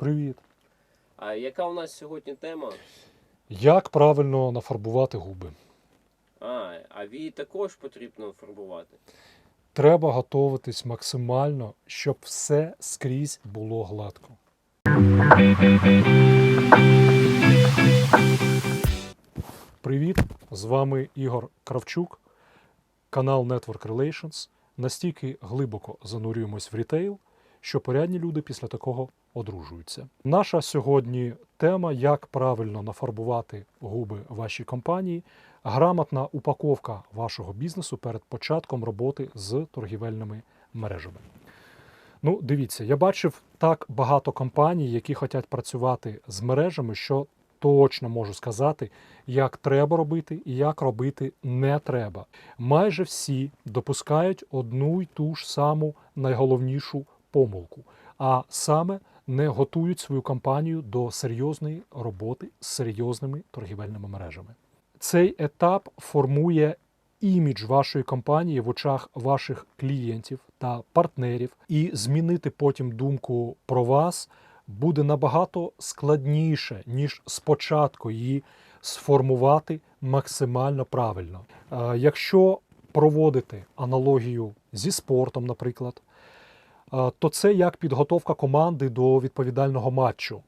Привіт. А яка у нас сьогодні тема? Як правильно нафарбувати губи? А, а вії також потрібно фарбувати. Треба готуватись максимально, щоб все скрізь було гладко. Привіт! З вами Ігор Кравчук, канал Network Relations. Настільки глибоко занурюємось в рітейл, що порядні люди після такого одружуються. Наша сьогодні тема: як правильно нафарбувати губи вашій компанії, грамотна упаковка вашого бізнесу перед початком роботи з торгівельними мережами. Ну, дивіться, я бачив так багато компаній, які хочуть працювати з мережами, що точно можу сказати, як треба робити і як робити не треба. Майже всі допускають одну й ту ж саму найголовнішу помилку, а саме не готують свою компанію до серйозної роботи з серйозними торгівельними мережами. Цей етап формує імідж вашої компанії в очах ваших клієнтів та партнерів, і змінити потім думку про вас буде набагато складніше, ніж спочатку її сформувати максимально правильно. Е, Якщо проводити аналогію зі спортом, наприклад, то це як підготовка команди до відповідального матчу.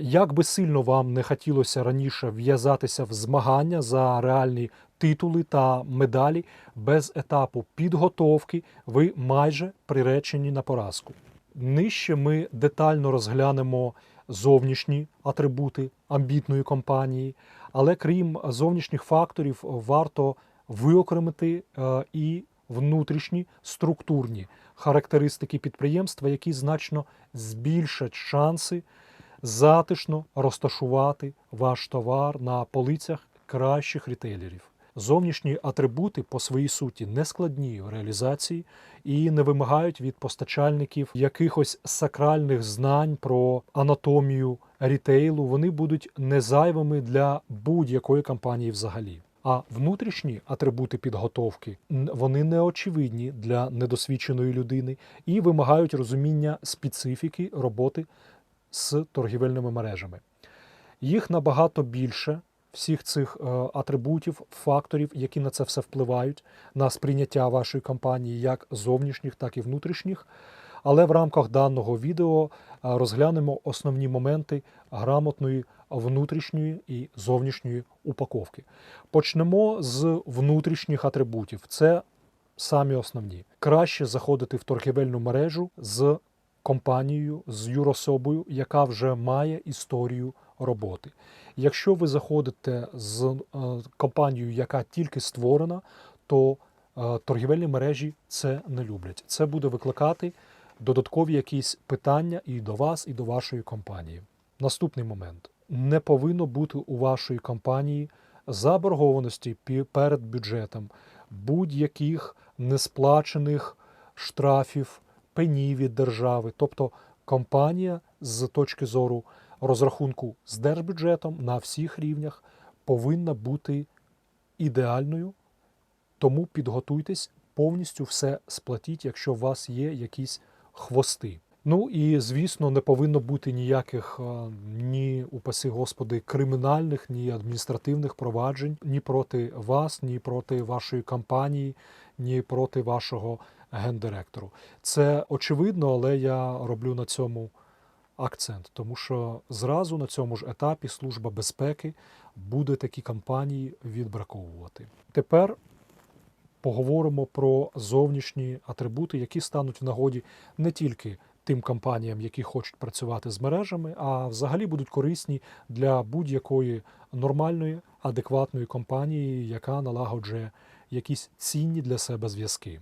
Як би сильно вам не хотілося раніше в'язатися в змагання за реальні титули та медалі, без етапу підготовки ви майже приречені на поразку. Нижче ми детально розглянемо зовнішні атрибути амбітної компанії, але крім зовнішніх факторів, варто виокремити е, і внутрішні структурні характеристики підприємства, які значно збільшать шанси затишно розташувати ваш товар на полицях кращих рітейлерів. Зовнішні атрибути по своїй суті не складні в реалізації і не вимагають від постачальників якихось сакральних знань про анатомію рітейлу. Вони будуть незайвими для будь-якої компанії взагалі. А внутрішні атрибути підготовки вони не очевидні для недосвідченої людини і вимагають розуміння специфіки роботи з торгівельними мережами. Їх набагато більше всіх цих е, атрибутів, факторів, які на це все впливають, на сприйняття вашої компанії, як зовнішніх, так і внутрішніх. Але в рамках даного відео е, розглянемо основні моменти грамотної внутрішньої і зовнішньої упаковки. Почнемо з внутрішніх атрибутів. Це самі основні. Краще заходити в торгівельну мережу з компанією, з юрособою, яка вже має історію роботи. Якщо ви заходите з е, компанією, яка тільки створена, то е, торгівельні мережі це не люблять. Це буде викликати додаткові якісь питання і до вас, і до вашої компанії. Наступний момент: не повинно бути у вашої компанії заборгованості перед бюджетом будь-яких несплачених штрафів, пені від держави. Тобто компанія з точки зору розрахунку з держбюджетом на всіх рівнях повинна бути ідеальною. Тому підготуйтесь, повністю все сплатіть, якщо у вас є якісь хвости. Ну і звісно, не повинно бути ніяких ні, упаси Господи, кримінальних, ні адміністративних проваджень ні проти вас, ні проти вашої компанії, ні проти вашого гендиректору. Це очевидно, але я роблю на цьому акцент, тому що зразу на цьому ж етапі Служба безпеки буде такі компанії відбраковувати. Тепер поговоримо про зовнішні атрибути, які стануть в нагоді не тільки тим компаніям, які хочуть працювати з мережами, а взагалі будуть корисні для будь-якої нормальної, адекватної компанії, яка налагоджує якісь цінні для себе зв'язки.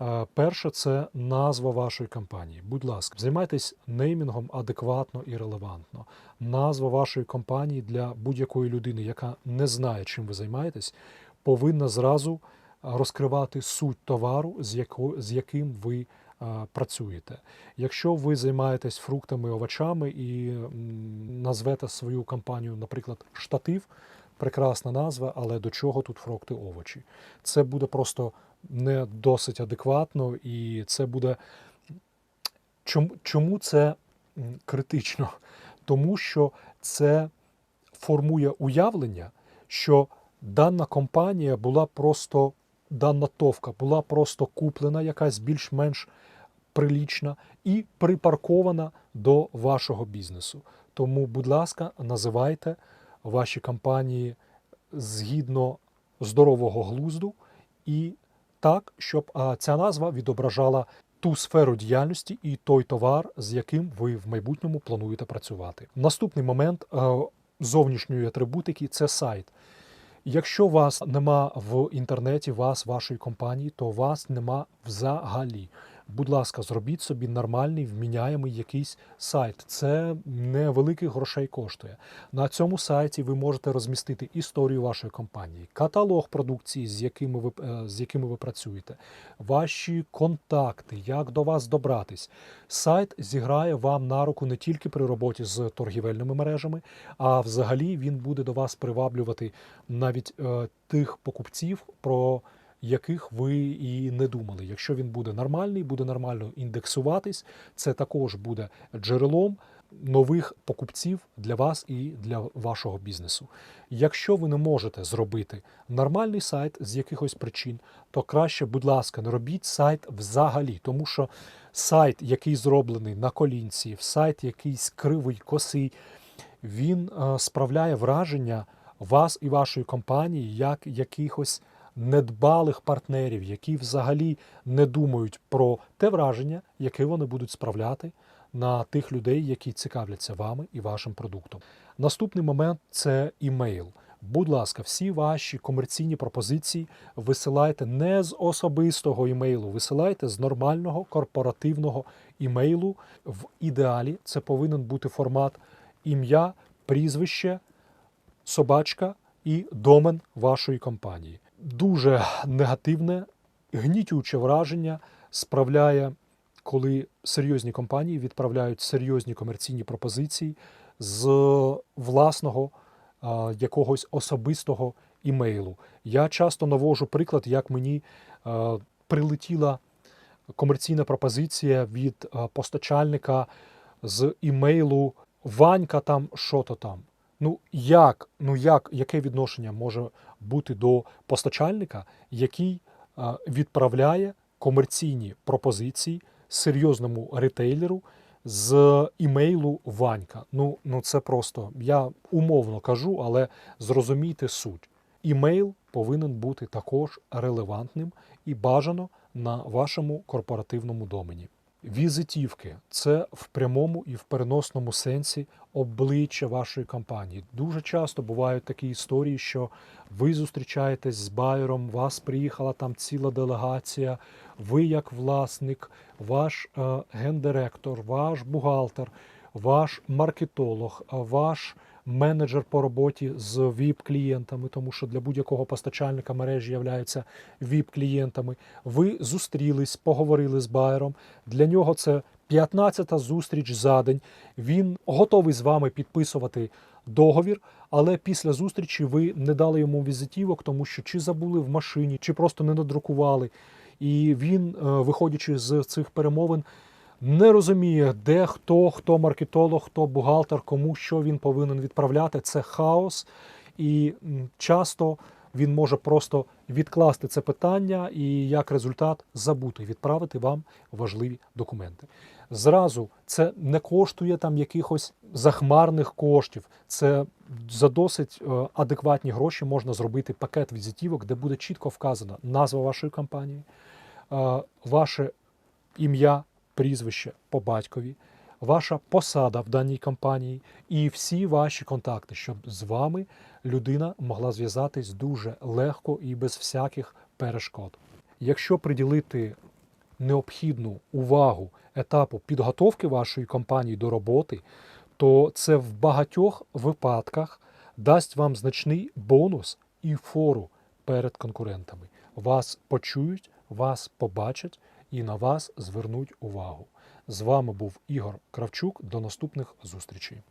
Е, Перше це назва вашої компанії. Будь ласка, займайтесь неймінгом адекватно і релевантно. Назва вашої компанії для будь-якої людини, яка не знає, чим ви займаєтесь, повинна зразу розкривати суть товару, з, яко, з яким ви е, працюєте. Якщо ви займаєтесь фруктами, овочами і назвете свою компанію, наприклад, штатив, прекрасна назва, але до чого тут фрукти, овочі? Це буде просто не досить адекватно, і це буде. Чому, чому це критично, тому що це формує уявлення, що дана компанія була просто дана товка була просто куплена, якась більш-менш прилічна і припаркована до вашого бізнесу. Тому, будь ласка, називайте ваші компанії згідно здорового глузду і так, щоб ця назва відображала ту сферу діяльності і той товар, з яким ви в майбутньому плануєте працювати. Наступний момент е, зовнішньої атрибутики це сайт. Якщо вас нема в інтернеті, вас, вашої компанії, то вас нема взагалі. Будь ласка, зробіть собі нормальний, вміняємий якийсь сайт. Це невеликих грошей коштує. На цьому сайті ви можете розмістити історію вашої компанії, каталог продукції, з якими ви, е, з якими ви працюєте, ваші контакти, як до вас добратись. Сайт зіграє вам на руку не тільки при роботі з торгівельними мережами, а взагалі він буде до вас приваблювати навіть е, тих покупців, про яких ви і не думали. Якщо він буде нормальний, буде нормально індексуватись, це також буде джерелом нових покупців для вас і для вашого бізнесу. Якщо ви не можете зробити нормальний сайт з якихось причин, то краще, будь ласка, не робіть сайт взагалі, тому що сайт, який зроблений на колінці, сайт якийсь кривий, косий, він е, справляє враження вас і вашої компанії як якихось недбалих партнерів, які взагалі не думають про те враження, яке вони будуть справляти на тих людей, які цікавляться вами і вашим продуктом. Наступний момент це імейл. Будь ласка, всі ваші комерційні пропозиції висилайте не з особистого імейлу, висилайте з нормального корпоративного імейлу. В ідеалі це повинен бути формат ім'я, прізвище, собачка і домен вашої компанії. Дуже негативне, гнітюче враження справляє, коли серйозні компанії відправляють серйозні комерційні пропозиції з власного а, якогось особистого імейлу. Я часто навожу приклад, як мені а, прилетіла комерційна пропозиція від а, постачальника з імейлу Ванька там що-то там. Ну як, ну як, яке відношення може бути до постачальника, який відправляє комерційні пропозиції серйозному ретейлеру з імейлу Ванька? Ну, ну це просто я умовно кажу, але зрозумійте суть. Імейл повинен бути також релевантним і бажано на вашому корпоративному домені. Візитівки це в прямому і в переносному сенсі обличчя вашої компанії. Дуже часто бувають такі історії, що ви зустрічаєтесь з байером, вас приїхала там ціла делегація, ви як власник, ваш е, гендиректор, ваш бухгалтер, ваш маркетолог, е, ваш менеджер по роботі з ВІП-клієнтами, тому що для будь-якого постачальника мережі являються ВІП-клієнтами. Ви зустрілись, поговорили з байером. Для нього це 15-та зустріч за день. Він готовий з вами підписувати договір, але після зустрічі ви не дали йому візитівок, тому що чи забули в машині, чи просто не надрукували. І він, е, виходячи з цих перемовин, не розуміє, де хто, хто маркетолог, хто бухгалтер, кому що він повинен відправляти. Це хаос, і часто він може просто відкласти це питання і як результат забути відправити вам важливі документи. Зразу це не коштує там якихось захмарних коштів. Це за досить е, адекватні гроші можна зробити пакет візитівок, де буде чітко вказана назва вашої компанії, е, ваше ім'я, прізвище по батькові, ваша посада в даній компанії і всі ваші контакти, щоб з вами людина могла зв'язатись дуже легко і без всяких перешкод. Якщо приділити необхідну увагу етапу підготовки вашої компанії до роботи, то це в багатьох випадках дасть вам значний бонус і фору перед конкурентами. Вас почують, вас побачать і на вас звернуть увагу. З вами був Ігор Кравчук. До наступних зустрічей.